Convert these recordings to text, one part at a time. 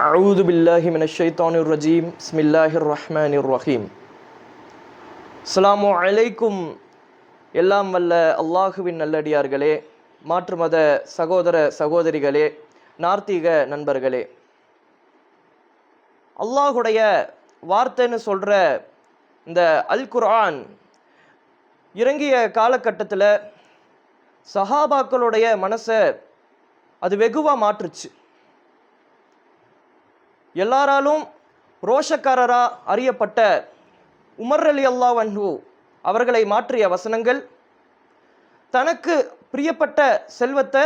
أعوذ بالله من الشيطان الرجيم بسم الله الرحمن الرحيم அஸ்ஸலாமு அலைக்கும் எல்லாம் வல்ல அல்லாஹுவின் நல்லடியார்களே மாற்று மத சகோதர சகோதரிகளே நார்த்தீக நண்பர்களே அல்லாஹுடைய வார்த்தைன்னு சொல்கிற இந்த அல் குர்ஆன் இறங்கிய காலகட்டத்தில் சஹாபாக்களுடைய மனசை அது வெகுவாக மாற்றுச்சு எல்லாராலும் ரோஷக்காரரா அறியப்பட்ட உமர் அலி அல்லா வன்ஹு அவர்களை மாற்றிய வசனங்கள். தனக்கு பிரியப்பட்ட செல்வத்தை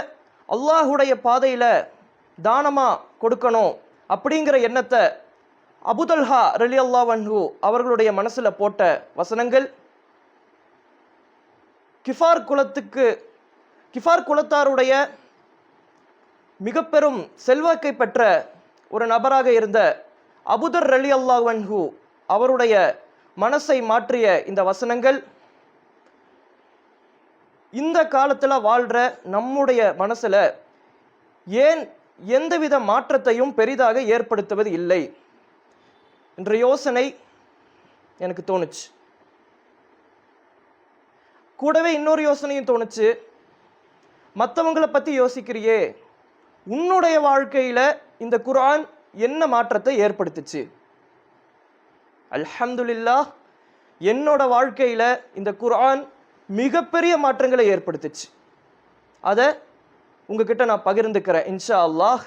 அல்லாஹுடைய பாதையில் தானமாக கொடுக்கணும் அப்படிங்கிற எண்ணத்தை அபுதல்ஹா ரலி அல்லா வன்ஹு அவர்களுடைய மனசில் போட்ட வசனங்கள். கிஃபார் குலத்துக்கு கிஃபார் குலத்தாருடைய மிக பெரும் செல்வாக்கை பெற்ற ஒரு நபராக இருந்த அபுதர் ரலி அல்லாஹன்ஹூ அவருடைய மனசை மாற்றிய இந்த வசனங்கள் இந்த காலத்தில் வாழ்கிற நம்முடைய மனசில் ஏன் எந்தவித மாற்றத்தையும் பெரிதாக ஏற்படுத்துவது இல்லை என்ற யோசனை எனக்கு தோணுச்சு. கூடவே இன்னொரு யோசனையும் தோணுச்சு. மற்றவங்களை பற்றி யோசிக்கிறியே உன்னுடைய வாழ்க்கையில் இந்த குர்ஆன் என்ன மாற்றத்தை ஏற்படுத்துச்சு? அல்ஹம்துலில்லா என்னோட வாழ்க்கையில் இந்த குரான் மிகப்பெரிய மாற்றங்களை ஏற்படுத்துச்சு. அதை உங்ககிட்ட நான் பகிர்ந்துக்கிறேன் இன்ஷா அல்லாஹ்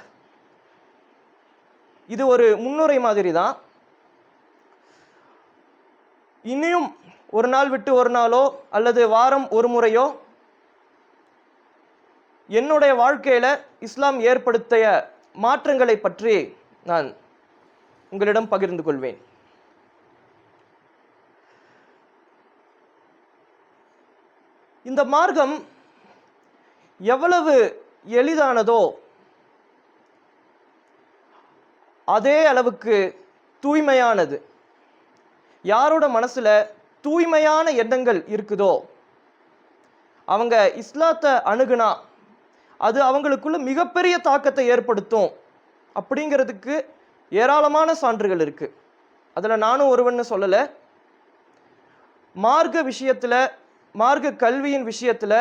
இது ஒரு முன்னுரை மாதிரி தான் இனியும் ஒரு நாள் விட்டு ஒரு நாளோ அல்லது வாரம் ஒரு முறையோ என்னுடைய வாழ்க்கையில் இஸ்லாம் ஏற்படுத்திய மாற்றங்களை பற்றி நான் உங்களிடம் பகிர்ந்து கொள்வேன். இந்த மார்க்கம் எவ்வளவு எளிதானதோ அதே அளவுக்கு தூய்மையானது. யாரோட மனசில் தூய்மையான எண்ணங்கள் இருக்குதோ அவங்க இஸ்லாத்தை அணுகுனா அது அவங்களுக்குள்ள மிகப்பெரிய தாக்கத்தை ஏற்படுத்தும். அப்படிங்கிறதுக்கு ஏராளமான சான்றுகள் இருக்குது அதில் நானும் ஒருவன்னு சொல்லலை. மார்க்க விஷயத்தில் மார்க்க கல்வியின் விஷயத்தில்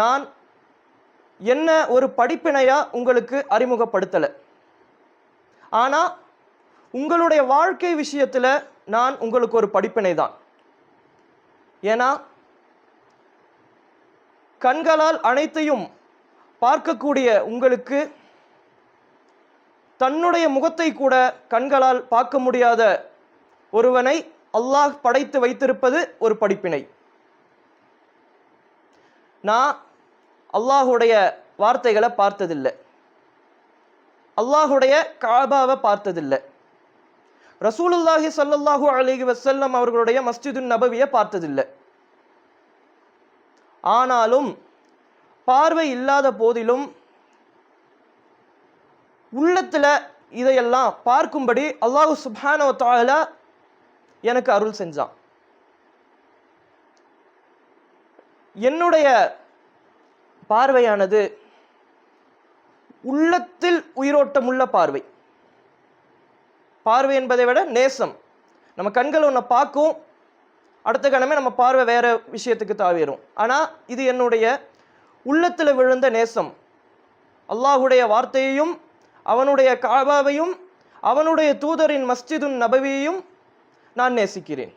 நான் என்ன ஒரு படிப்பினையாக உங்களுக்கு அறிமுகப்படுத்தலை. ஆனால் உங்களுடைய வாழ்க்கை விஷயத்தில் நான் உங்களுக்கு ஒரு படிப்பினை தான். ஏன்னா கண்களால் அனைத்தையும் பார்க்கக்கூடிய உங்களுக்கு தன்னுடைய முகத்தை கூட கண்களால் பார்க்க முடியாத ஒருவனை அல்லாஹ் படைத்து வைத்திருப்பது ஒரு படிப்பினை. நான் அல்லாஹுடைய வார்த்தைகளை பார்த்ததில்லை. அல்லாஹுடைய காபாவை பார்த்ததில்லை. ரசூலுல்லாஹி சல்லல்லாஹு அலிஹி வசல்லம் அவர்களுடைய மஸ்ஜிது நபவியை பார்த்ததில்லை. ஆனாலும் பார்வை இல்லாத போதிலும் உள்ளத்தில் இதையெல்லாம் பார்க்கும்படி அல்லாஹு சுபானோ தாலா எனக்கு அருள் செஞ்சான். என்னுடைய பார்வையானது உள்ளத்தில் உயிரோட்டமுள்ள பார்வை. பார்வை என்பதை விட நேசம். நம்ம கண்கள் ஒன்றை பார்க்கும். அடுத்த கணமே நம்ம பார்வை வேறு விஷயத்துக்கு தாவிடும் ஆனால் இது என்னுடைய உள்ளத்தில் விழுந்த நேசம். அல்லாஹுடைய வார்த்தையையும் அவனுடைய காபாவையும் அவனுடைய தூதரின் மஸ்ஜிதுன் நபவியையும் நான் நேசிக்கிறேன்.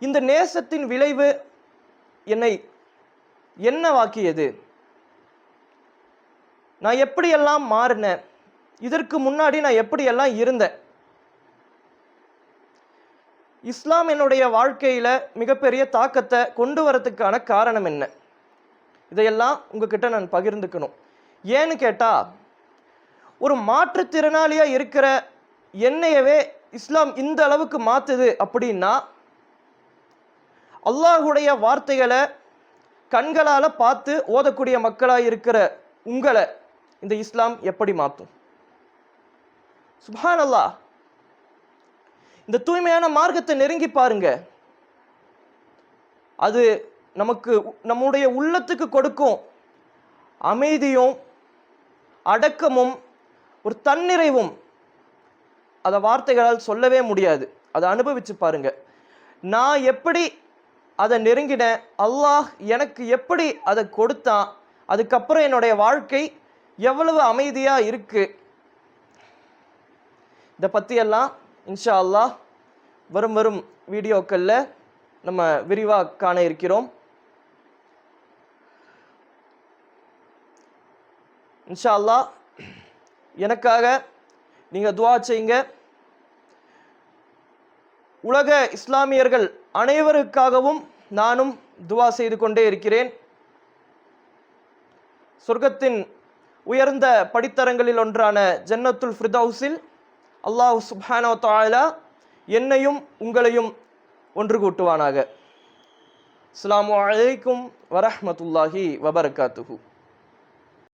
இந்த நேசத்தின் விளைவு என்னை என்னவாக்கியது? நான் எப்படியெல்லாம் மாறினேன்? இதற்கு முன்னாடி நான் எப்படியெல்லாம் இருந்தேன்? இஸ்லாம் என்னுடைய வாழ்க்கையில் மிகப்பெரிய தாக்கத்தை கொண்டு வரதுக்கான காரணம் என்ன? இதையெல்லாம் உங்ககிட்ட நான் பகிர்ந்துக்கணும். ஏன்னு கேட்டால் ஒரு மாற்றுத்திறனாளியாக இருக்கிற என்னையவே இஸ்லாம் இந்த அளவுக்கு மாற்றுது அப்படின்னா அல்லாஹுடைய வார்த்தைகளை கண்களால் பார்த்து ஓதக்கூடிய மக்களாக இருக்கிற உங்களை இந்த இஸ்லாம் எப்படி மாற்றும் சுபான் அல்லாஹ் இந்த தூய்மையான மார்க்கத்தை நெருங்கி பாருங்க. அது நமக்கு நம்முடைய உள்ளத்துக்கு கொடுக்கும் அமைதியும் அடக்கமும் ஒரு தன்னிறைவும். அதை வார்த்தைகளால் சொல்லவே முடியாது. அதை அனுபவிச்சு பாருங்க. நான் எப்படி அதை நெருங்கினேன்? அல்லாஹ் எனக்கு எப்படி அதை கொடுத்தான்? அதுக்கப்புறம் என்னுடைய வாழ்க்கை எவ்வளவு அமைதியாக இருக்குது இதை பற்றியெல்லாம் இன்ஷா அல்லாஹ் வரும் வரும் வீடியோக்களில் நம்ம விரிவாக காண இருக்கிறோம். இன்ஷா அல்லாஹ் எனக்காக நீங்கள் துவா செய்யுங்க. உலக இஸ்லாமியர்கள் அனைவருக்காகவும் நானும் துவா செய்து கொண்டே இருக்கிறேன். சொர்க்கத்தின் உயர்ந்த படித்தரங்களில் ஒன்றான ஜன்னத்துல் ஃபிர்தௌஸில் அல்லாஹ் சுப்ஹானோ தாலா என்னையும் உங்களையும் ஒன்று கூட்டுவானாக. அஸ்லாம் வலைக்கும் வரஹ்மத்துல்லாஹி வபரகாத்துஹு.